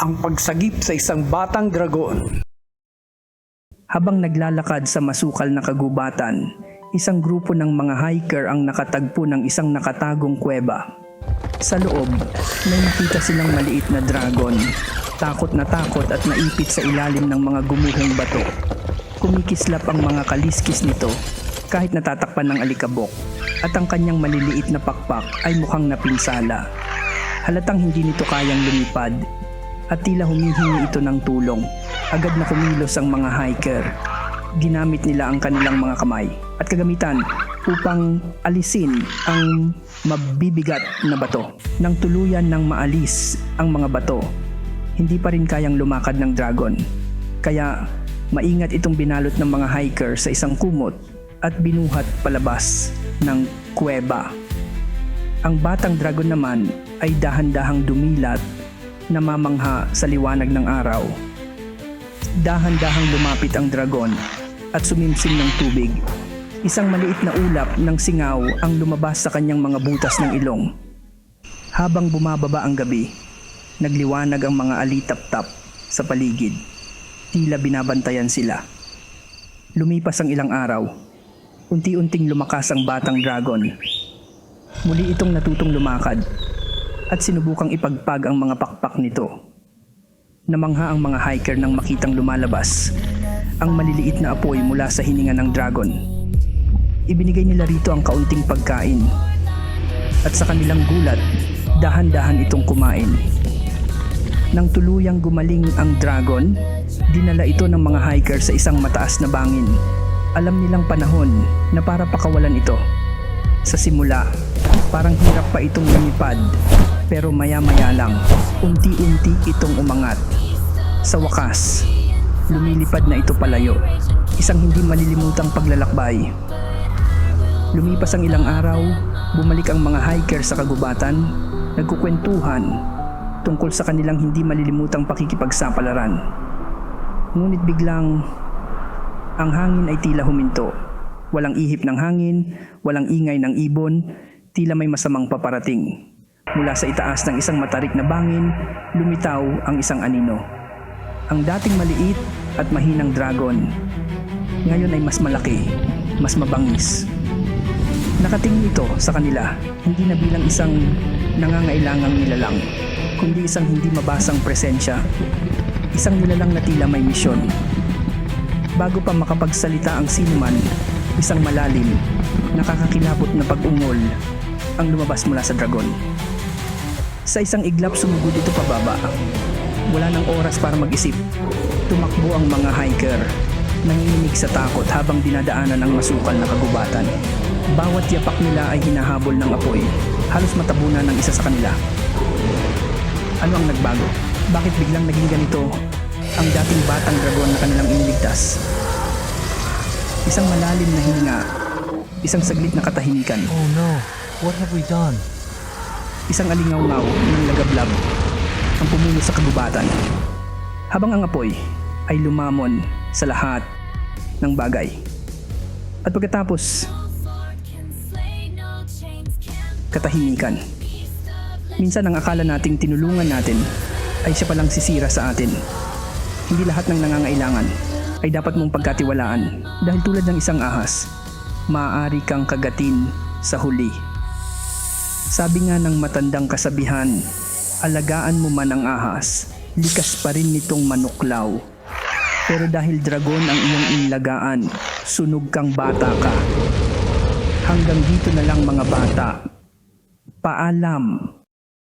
ang pagsagip sa isang batang dragon. Habang naglalakad sa masukal na kagubatan, isang grupo ng mga hiker ang nakatagpo ng isang nakatagong kuweba. Sa loob, may nakita silang maliit na dragon. Takot na takot at naipit sa ilalim ng mga gumuhong bato. Kumikislap ang mga kaliskis nito kahit natatakpan ng alikabok at ang kanyang maliliit na pakpak ay mukhang napinsala. Halatang hindi nito kayang lumipad at tila humihingi ito ng tulong. Agad na kumilos ang mga hiker. Ginamit nila ang kanilang mga kamay at kagamitan upang alisin ang mabibigat na bato. Nang tuluyan ng maalis ang mga bato, hindi pa rin kayang lumakad ng dragon. Kaya maingat itong binalot ng mga hiker sa isang kumot at binuhat palabas ng kuweba. Ang batang dragon naman ay dahan-dahang dumilat namamangha sa liwanag ng araw. Dahan-dahang lumapit ang dragon at sumimsim ng tubig. Isang maliit na ulap ng singaw ang lumabas sa kanyang mga butas ng ilong. Habang bumababa ang gabi, nagliwanag ang mga alitap-tap sa paligid. Tila binabantayan sila. Lumipas ang ilang araw. Unti-unting lumakas ang batang dragon. Muli itong natutong lumakad at sinubukang ipagpag ang mga pakpak nito. Namangha ang mga hiker nang makitang lumalabas ang maliliit na apoy mula sa hininga ng dragon. Ibinigay nila rito ang kaunting pagkain at sa kanilang gulat, dahan-dahan itong kumain. Nang tuluyang gumaling ang dragon, dinala ito ng mga hiker sa isang mataas na bangin. Alam nilang panahon na para pakawalan ito. Sa simula, parang hirap pa itong lumipad pero maya-maya lang, unti-unti itong umangat. Sa wakas, lumilipad na ito palayo. Isang hindi malilimutang paglalakbay. Lumipas ang ilang araw, bumalik ang mga hiker sa kagubatan, nagkukwentuhan tungkol sa kanilang hindi malilimutang pakikipagsapalaran. Ngunit biglang, ang hangin ay tila huminto. Walang ihip ng hangin, walang ingay ng ibon, tila may masamang paparating. Mula sa itaas ng isang matarik na bangin, lumitaw ang isang anino. Ang dating maliit at mahinang dragon, ngayon ay mas malaki, mas mabangis. Nakatingin ito sa kanila, hindi na bilang isang nangangailangang nilalang, kundi isang hindi mabasang presensya. Isang nilalang na tila may misyon. Bago pa makapagsalita ang sinuman, isang malalim, nakakakilabot na pag-ungol ang lumabas mula sa dragon. Sa isang iglap sumugod ito pababa. Wala nang oras para mag-isip. Tumakbo ang mga hiker. Nanginginig sa takot habang dinadaanan ang masukal na kagubatan. Bawat yapak nila ay hinahabol ng apoy. Halos matabunan ng isa sa kanila. Ano ang nagbago? Bakit biglang naging ganito ang dating batang dragon na kanilang iniligtas? Isang malalim na hininga. Isang saglit na katahimikan. Oh no, what have we done? isang alingaw-ngaw ng lagablab ang pumuno sa kagubatan. Habang ang apoy ay lumamon sa lahat ng bagay. At pagkatapos, katahimikan. Minsan ang akala nating tinulungan natin ay siya palang sisira sa atin. Hindi lahat ng nangangailangan ay dapat mong pagkatiwalaan dahil tulad ng isang ahas, maaari kang kagatin sa huli. Sabi nga ng matandang kasabihan, alagaan mo man ang ahas, likas pa rin nitong manuklaw. Pero dahil dragon ang iyong inlagaan, sunog kang bata ka. Hanggang dito na lang mga bata. Paalam.